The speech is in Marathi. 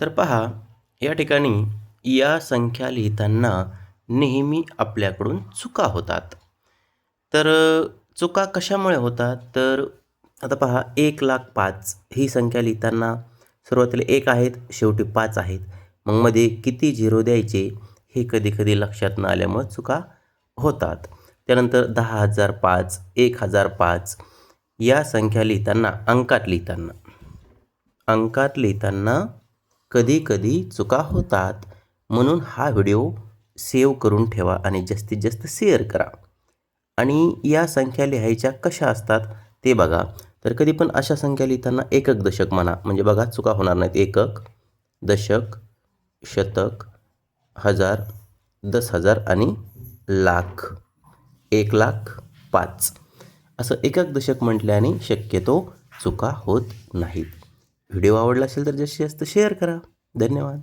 तर पहा या ठिकाणी या संख्या लिहिताना नेहमी आपल्याकडून चुका होतात. तर चुका कशामुळे होतात? तर आता पहा एक लाख पाच. ही संख्या लिहिताना सुरुवातीला एक आहेत शेवटी पाच आहेत. मग मध्ये किती झिरो द्यायचे हे कधी कधी लक्षात न आल्यामुळे चुका होतात. त्यानंतर दहा हजार पाच एक हजार पाच. या संख्या लिहिताना अंकात लिहिताना अंकात लिहिताना कधीकधी चुका होतात म्हणून हा व्हिडिओ सेव्ह करून ठेवा आणि जास्तीत जास्त शेअर करा. आणि या संख्या लिहायच्या कशा असतात ते बघा. तर कधी पण अशा संख्या लिहिताना एकक दशक म्हणा. म्हणजे बघा चुका होणार नाहीत. एकक दशक शतक हजार दस हजार आणि लाख. एक लाख पाच. असं एकक दशक म्हटल्याने शक्यतो चुका होत नाहीत. व्हिडिओ आवडला असेल तर जास्तीत जास्त शेअर करा. धन्यवाद.